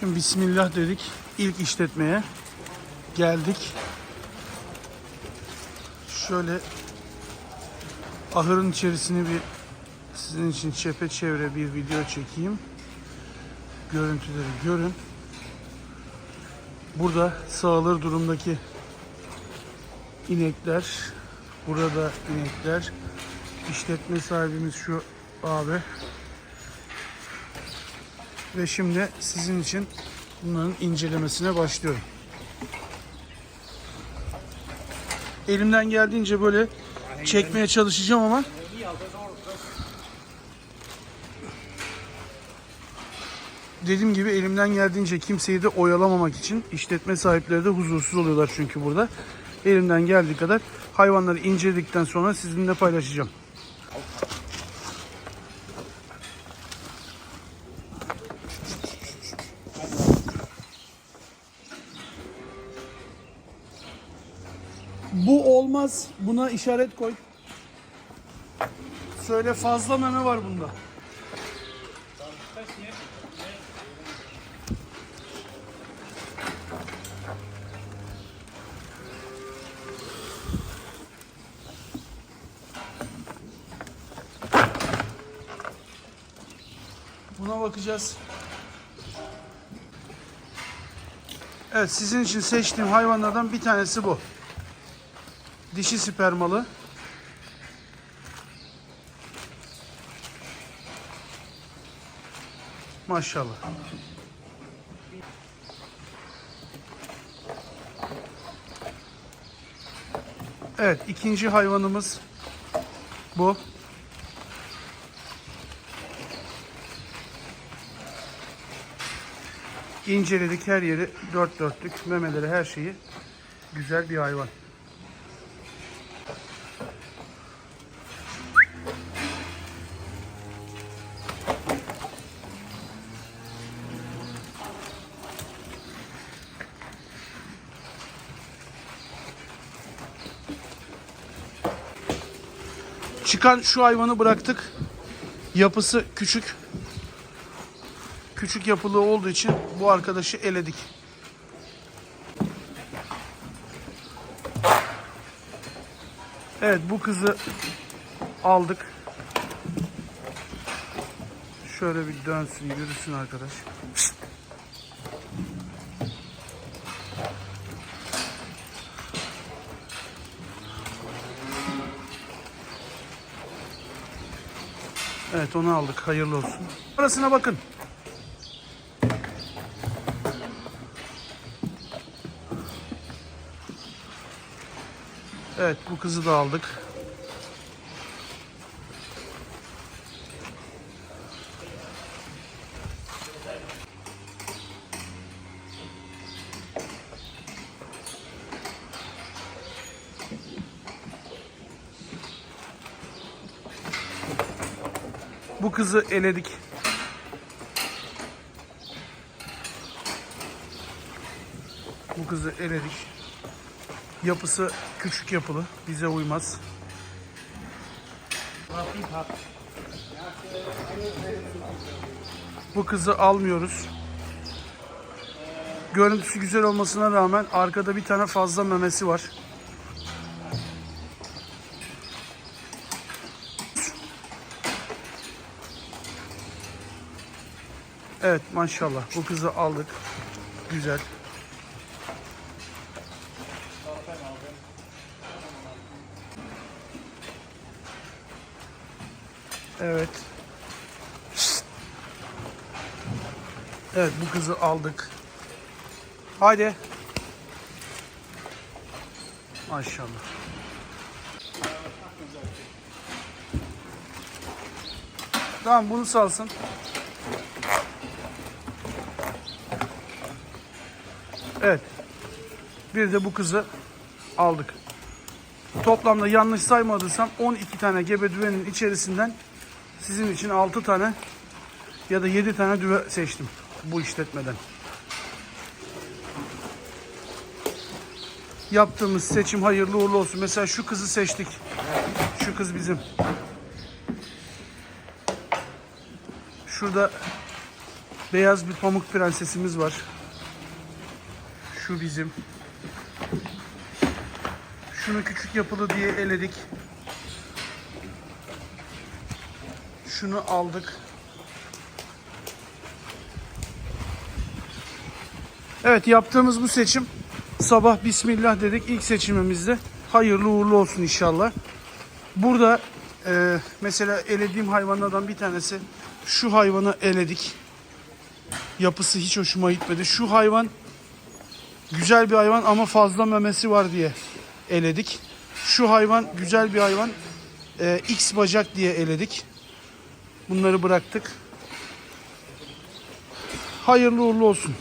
Şimdi Bismillah dedik. İlk işletmeye geldik. Şöyle ahırın içerisini bir sizin için çepeçevre bir video çekeyim. Görüntüleri görün. Burada sağılır durumdaki inekler. Burada inekler. İşletme sahibimiz şu abi. Ve şimdi sizin için bunların incelemesine başlıyorum. Elimden geldiğince böyle çekmeye çalışacağım ama dediğim gibi elimden geldiğince kimseyi de oyalamamak için işletme sahipleri de huzursuz oluyorlar çünkü burada. Elimden geldiği kadar hayvanları inceledikten sonra sizinle paylaşacağım. Bu olmaz. Buna işaret koy. Söyle fazla meme var bunda. Buna bakacağız. Evet sizin için seçtiğim hayvanlardan bir tanesi bu. Dişi spermalı. Maşallah. Evet ikinci hayvanımız bu. İnceledik her yeri dört dörtlük memeleri her şeyi güzel bir hayvan. Çıkan şu hayvanı bıraktık. Yapısı küçük. Küçük yapılı olduğu için bu arkadaşı eledik. Evet bu kızı aldık. Şöyle bir dönsün, yürüsün arkadaş. Evet onu aldık. Hayırlı olsun. Arasına bakın. Evet bu kızı da aldık. Bu kızı eledik. Bu kızı eledik. Yapısı küçük yapılı. Bize uymaz. Bu kızı almıyoruz. Görüntüsü güzel olmasına rağmen arkada bir tane fazla memesi var. Evet maşallah bu kızı aldık. Güzel. Evet. Evet bu kızı aldık. Haydi. Maşallah. Tamam bunu salsın. Evet. Bir de bu kızı aldık. Toplamda yanlış saymadıysam 12 tane gebe düvenin içerisinden sizin için 6 tane ya da 7 tane düve seçtim bu işletmeden. Yaptığımız seçim hayırlı uğurlu olsun. Mesela şu kızı seçtik. Şu kız bizim. Şurada Beyaz bir pamuk prensesimiz var. Şu bizim. Şunu küçük yapılı diye eledik. Şunu aldık. Evet yaptığımız bu seçim sabah bismillah dedik ilk seçimimizde. Hayırlı uğurlu olsun inşallah. Burada e, mesela elediğim hayvanlardan bir tanesi şu hayvanı eledik. Yapısı hiç hoşuma gitmedi. Şu hayvan güzel bir hayvan ama fazla memesi var diye eledik. Şu hayvan güzel bir hayvan. E, X bacak diye eledik. Bunları bıraktık. Hayırlı uğurlu olsun.